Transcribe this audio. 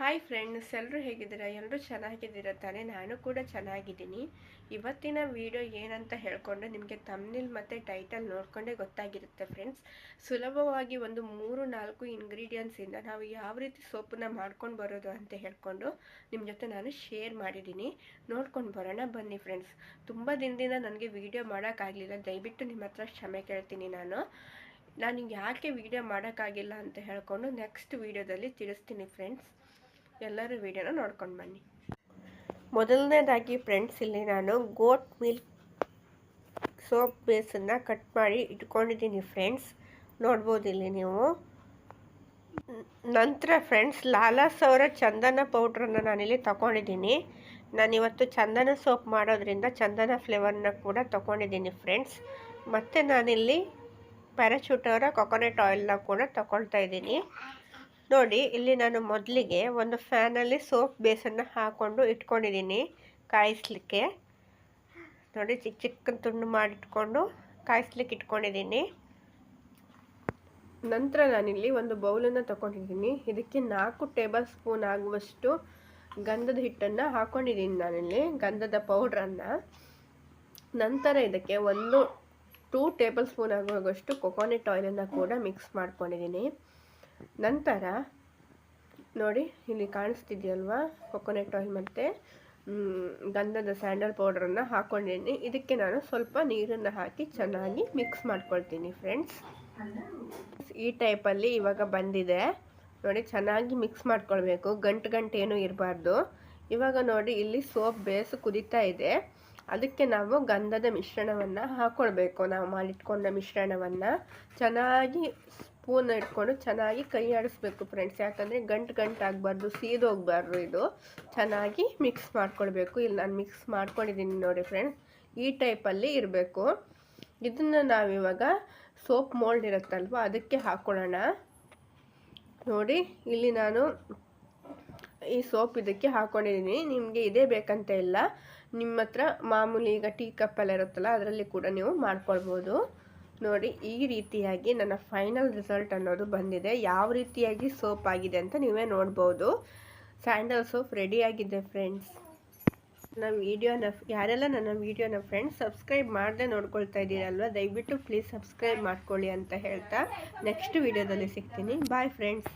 Hi friends ಎಲ್ಲರೂ ಹೇಗಿದ್ದೀರಾ? ಎಲ್ಲರೂ ಚೆನ್ನಾಗಿದ್ದೀರಾ ತಾನೇ? ನಾನು ಕೂಡ ಚೆನ್ನಾಗಿದ್ದೀನಿ. ಇವತ್ತಿನ ವಿಡಿಯೋ ಏನಂತ ಹೇಳ್ಕೊಂಡು ನಿಮಗೆ ತಮ್ನಿಲ್ ಮತ್ತು ಟೈಟಲ್ ನೋಡಿಕೊಂಡೇ ಗೊತ್ತಾಗಿರುತ್ತೆ ಫ್ರೆಂಡ್ಸ್ ಸುಲಭವಾಗಿ ಒಂದು ಮೂರು ನಾಲ್ಕು ಇಂಗ್ರೀಡಿಯೆಂಟ್ಸಿಂದ ನಾವು ಯಾವ ರೀತಿ ಸೋಪನ್ನ ಮಾಡ್ಕೊಂಡು ಬರೋದು ಅಂತ ಹೇಳ್ಕೊಂಡು ನಿಮ್ಮ ಜೊತೆ ನಾನು ಶೇರ್ ಮಾಡಿದ್ದೀನಿ. ನೋಡ್ಕೊಂಡು ಬರೋಣ, ಬನ್ನಿ ಫ್ರೆಂಡ್ಸ್ ತುಂಬ ದಿನದಿಂದ ನನಗೆ ವಿಡಿಯೋ ಮಾಡೋಕ್ಕಾಗಲಿಲ್ಲ. ದಯವಿಟ್ಟು ನಿಮ್ಮ ಹತ್ರ ಕ್ಷಮೆ ಕೇಳ್ತೀನಿ ನಾನು. ನಾನು ಯಾಕೆ ವಿಡಿಯೋ ಮಾಡೋಕ್ಕಾಗಿಲ್ಲ ಅಂತ ಹೇಳ್ಕೊಂಡು ನೆಕ್ಸ್ಟ್ ವಿಡಿಯೋದಲ್ಲಿ ತಿಳಿಸ್ತೀನಿ ಫ್ರೆಂಡ್ಸ್ ಎಲ್ಲರೂ ವಿಡಿಯೋನ ನೋಡ್ಕೊಂಡು ಬನ್ನಿ. ಮೊದಲನೇದಾಗಿ ಫ್ರೆಂಡ್ಸ್ ಇಲ್ಲಿ ನಾನು ಗೋಟ್ ಮಿಲ್ಕ್ ಸೋಪ್ ಬೇಸನ್ನು ಕಟ್ ಮಾಡಿ ಇಟ್ಕೊಂಡಿದ್ದೀನಿ ಫ್ರೆಂಡ್ಸ್ ನೋಡ್ಬೋದು ಇಲ್ಲಿ ನೀವು. ನಂತರ ಫ್ರೆಂಡ್ಸ್ ಲಾಲಾ ಸೌರ ಚಂದನ ಪೌಡ್ರನ್ನ ನಾನಿಲ್ಲಿ ತಗೊಂಡಿದ್ದೀನಿ. ನಾನಿವತ್ತು ಚಂದನ ಸೋಪ್ ಮಾಡೋದ್ರಿಂದ ಚಂದನ ಫ್ಲೇವರ್ನ ಕೂಡ ತಗೊಂಡಿದ್ದೀನಿ ಫ್ರೆಂಡ್ಸ್ ಮತ್ತು ನಾನಿಲ್ಲಿ ಪ್ಯಾರಾಚೂಟ್ ಅವರ ಕೊಕೊನಟ್ ಆಯಿಲ್ನ ಕೂಡ ತಗೊಳ್ತಾ ಇದ್ದೀನಿ. ನೋಡಿ, ಇಲ್ಲಿ ನಾನು ಮೊದಲಿಗೆ ಒಂದು ಫ್ಯಾನಲ್ಲಿ ಸೋಪ್ ಬೇಸನ್ನು ಹಾಕ್ಕೊಂಡು ಇಟ್ಕೊಂಡಿದ್ದೀನಿ ಕಾಯಿಸ್ಲಿಕ್ಕೆ. ನೋಡಿ, ಚಿಕ್ಕ ಚಿಕ್ಕ ತುಂಡು ಮಾಡಿಟ್ಕೊಂಡು ಕಾಯಿಸ್ಲಿಕ್ಕೆ ಇಟ್ಕೊಂಡಿದ್ದೀನಿ. ನಂತರ ನಾನಿಲ್ಲಿ ಒಂದು ಬೌಲನ್ನು ತಗೊಂಡಿದ್ದೀನಿ. ಇದಕ್ಕೆ ನಾಲ್ಕು ಟೇಬಲ್ ಸ್ಪೂನ್ ಆಗುವಷ್ಟು ಗಂಧದ ಹಿಟ್ಟನ್ನು ಹಾಕ್ಕೊಂಡಿದ್ದೀನಿ ನಾನಿಲ್ಲಿ, ಗಂಧದ ಪೌಡ್ರನ್ನು. ನಂತರ ಇದಕ್ಕೆ ಒಂದು ಟೂ ಟೇಬಲ್ ಸ್ಪೂನ್ ಆಗುವಷ್ಟು ಕೊಕೊನೆಟ್ ಆಯಿಲನ್ನು ಕೂಡ ಮಿಕ್ಸ್ ಮಾಡ್ಕೊಂಡಿದ್ದೀನಿ. ನಂತರ ನೋಡಿ ಇಲ್ಲಿ ಕಾಣಿಸ್ತಿದೆಯಲ್ವಾ? ಕೊಕೊನೆಟ್ ಆಯಿಲ್ ಮತ್ತು ಗಂಧದ ಸ್ಯಾಂಡಲ್ ಪೌಡ್ರನ್ನು ಹಾಕ್ಕೊಂಡಿದ್ದೀನಿ ಇದಕ್ಕೆ ನಾನು ಸ್ವಲ್ಪ ನೀರನ್ನು ಹಾಕಿ ಚೆನ್ನಾಗಿ ಮಿಕ್ಸ್ ಮಾಡ್ಕೊಳ್ತೀನಿ ಫ್ರೆಂಡ್ಸ್ ಈ ಟೈಪಲ್ಲಿ ಇವಾಗ ಬಂದಿದೆ. ನೋಡಿ ಚೆನ್ನಾಗಿ ಮಿಕ್ಸ್ ಮಾಡ್ಕೊಳ್ಬೇಕು. ಗಂಟು ಗಂಟೇನು ಇರಬಾರ್ದು. ಇವಾಗ ನೋಡಿ ಇಲ್ಲಿ ಸೋಪ್ ಬೇಸ್ ಕುದೀತಾ ಇದೆ. ಅದಕ್ಕೆ ನಾವು ಗಂಧದ ಮಿಶ್ರಣವನ್ನು ಹಾಕ್ಕೊಳ್ಬೇಕು ನಾವು ಮಾಡಿಟ್ಕೊಂಡ ಮಿಶ್ರಣವನ್ನು. ಚೆನ್ನಾಗಿ ಸ್ಪೂನ್ ಇಟ್ಕೊಂಡು ಚೆನ್ನಾಗಿ ಕೈ ಆಡಿಸ್ಬೇಕು ಫ್ರೆಂಡ್ಸ್ ಯಾಕಂದರೆ ಗಂಟು ಗಂಟು ಆಗಬಾರ್ದು ಸೀದೋಗಬಾರ್ದು ಇದು. ಚೆನ್ನಾಗಿ ಮಿಕ್ಸ್ ಮಾಡ್ಕೊಳ್ಬೇಕು ಇಲ್ಲಿ ನಾನು ಮಿಕ್ಸ್ ಮಾಡ್ಕೊಂಡಿದ್ದೀನಿ ನೋಡಿ ಫ್ರೆಂಡ್ಸ್ ಈ ಟೈಪಲ್ಲಿ ಇರಬೇಕು. ಇದನ್ನು ನಾವಿವಾಗ ಸೋಪ್ ಮೋಲ್ಡ್ ಇರುತ್ತಲ್ವ, ಅದಕ್ಕೆ ಹಾಕ್ಕೊಳ್ಳೋಣ ನೋಡಿ, ಇಲ್ಲಿ ನಾನು ಈ ಸೋಪ್ ಇದಕ್ಕೆ ಹಾಕ್ಕೊಂಡಿದ್ದೀನಿ ನಿಮಗೆ ಇದೇ ಬೇಕಂತ ಇಲ್ಲ. ನಿಮ್ಮ ಹತ್ರ ಮಾಮೂಲಿ ಈಗ ಟೀ ಕಪ್ಪೆಲ್ಲ ಇರುತ್ತಲ್ಲ, ಅದರಲ್ಲಿ ಕೂಡ ನೀವು ಮಾಡ್ಕೊಳ್ಬೋದು. ನೋಡಿ, ಈ ರೀತಿಯಾಗಿ ನನ್ನ ಫೈನಲ್ ರಿಸಲ್ಟ್ ಅನ್ನೋದು ಬಂದಿದೆ. ಯಾವ ರೀತಿಯಾಗಿ ಸೋಪ್ ಆಗಿದೆ ಅಂತ ನೀವೇ ನೋಡ್ಬೋದು. ಸ್ಯಾಂಡಲ್ ಸೋಪ್ ರೆಡಿ ಆಗಿದೆ ಫ್ರೆಂಡ್ಸ್. ನನ್ನ ವೀಡಿಯೋನ, ಯಾರೆಲ್ಲ ನನ್ನ ವೀಡಿಯೋನ ಫ್ರೆಂಡ್ಸ್, ಸಬ್ಸ್ಕ್ರೈಬ್ ಮಾಡದೆ ನೋಡ್ಕೊಳ್ತಾ ಇದ್ದೀರಲ್ವ, ದಯವಿಟ್ಟು ಪ್ಲೀಸ್ ಸಬ್ಸ್ಕ್ರೈಬ್ ಮಾಡ್ಕೊಳ್ಳಿ ಅಂತ ಹೇಳ್ತಾ ನೆಕ್ಸ್ಟ್ ವೀಡಿಯೋದಲ್ಲಿ ಸಿಗ್ತೀನಿ. Bye friends.